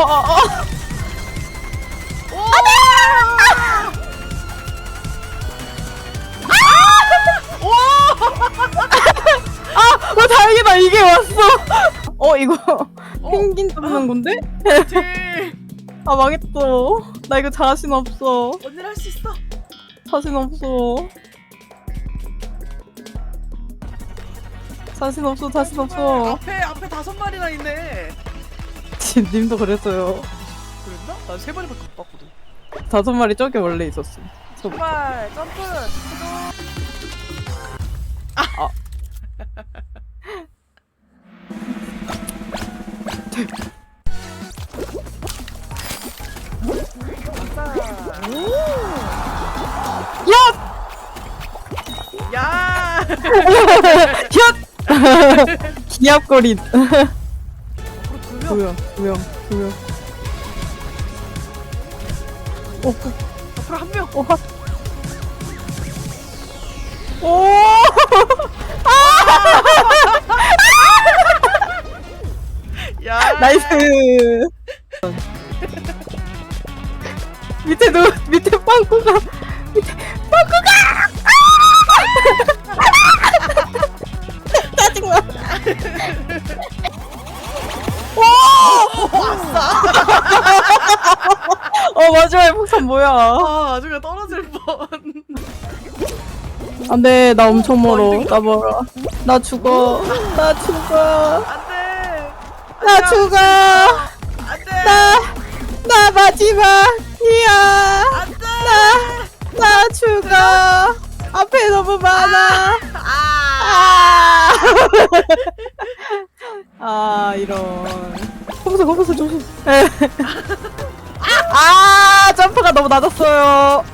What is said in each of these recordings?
어, 어, 어. 아, 어, 다행이다. 이게 왔어. 어, 이거 펭귄 잡는 건데? 아, 망했어. 나 이거 자신 없어. 언니는 할수 있어. 자신 없어. 자신 없어, 자신 없어. 앞에 앞에 다섯 마리나 있네. 님도 그랬어요. 그랬나? 난 세 마리밖에 못 봤거든. 다섯 마리 저기 원래 있었어. 저, 출발 점프. 야! 야. 현! 기압거린. 앞으로 두두 명. 명, 두 명, 두 명. 오, 그, 앞으로 한 명. 오, 핫. 오! 야. 나이스! 밑에 누, 밑에 빵꾸가, 어, 마지막에 폭탄 뭐야. 아 나중에 떨어질 뻔. 안 돼, 나 엄청 멀어. 나 멀어. 나 죽어. 나 죽어. 안돼. 나 죽어. 안돼. 나, 나 마지막이야. 안돼. 나, 나 죽어. 앞에 너무 많아. 아. 아, 아 이런. 거기서 거기서 조심. 아, 점프가 너무 낮았어요.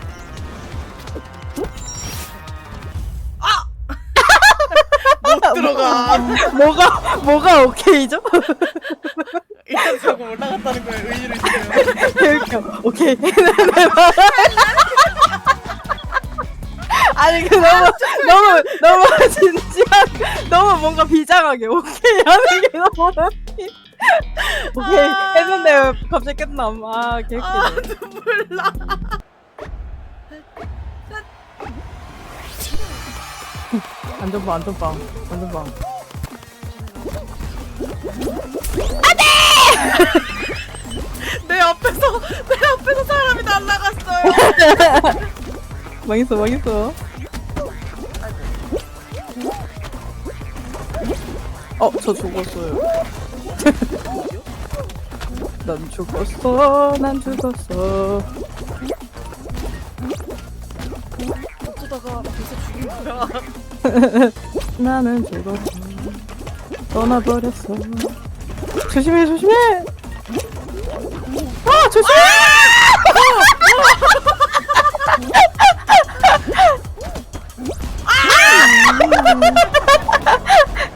못 들어가. 뭐가 뭐가 오케이죠? 일단 저거 올라갔다는 거에 의의를. 개웃겨. 오케이. 아니 그 너무 너무 너무 진지한 너무 뭔가 비장하게 오케이 하는 게 너무. 오케이 아. 했는데 갑자기 끝남. 아 개웃기네. 아 눈물 나. 안전빵 안전빵 안전빵. 내 앞에서 내 앞에서 사람이 날라갔어요. 망했어 망했어. 어 저 죽었어요. 난 죽었어 난 죽었어. 어쩌다가 벌써 죽인 거야. 나는 죽었어. 떠나버렸어. 조심해 조심해! 아 조심해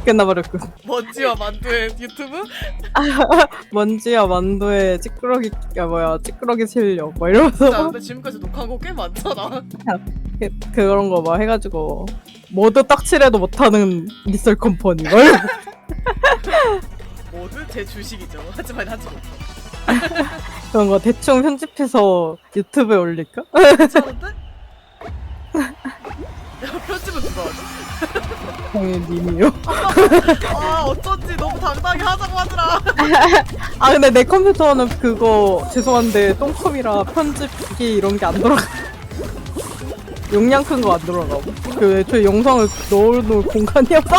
끝나버렸군 먼지와 만두의 유튜브? 먼지와 만두의 찌끄러기 야 뭐야 찌끄러기 실력 뭐나 이러면서 근데 지금까지 녹화한 거 꽤 많잖아. 그, 그런 거 막 해가지고 모두 딱칠해도 못하는 리썰 컴퍼니 뭐 이러면서 모두 제 주식이죠. 하지만 하지 못. 그런 거 대충 편집해서 유튜브에 올릴까? 괜찮은데? 야 편집은 누가 하지? 당연히 님이요 아 어쩐지 너무 당당히 하자고 하더라. 아 근데 내 컴퓨터는 그거 죄송한데 똥컴이라 편집기 이런 게 안 돌아가 용량 큰 거안 돌아가 그 애초에 영상을 넣어놓을 공간이 없어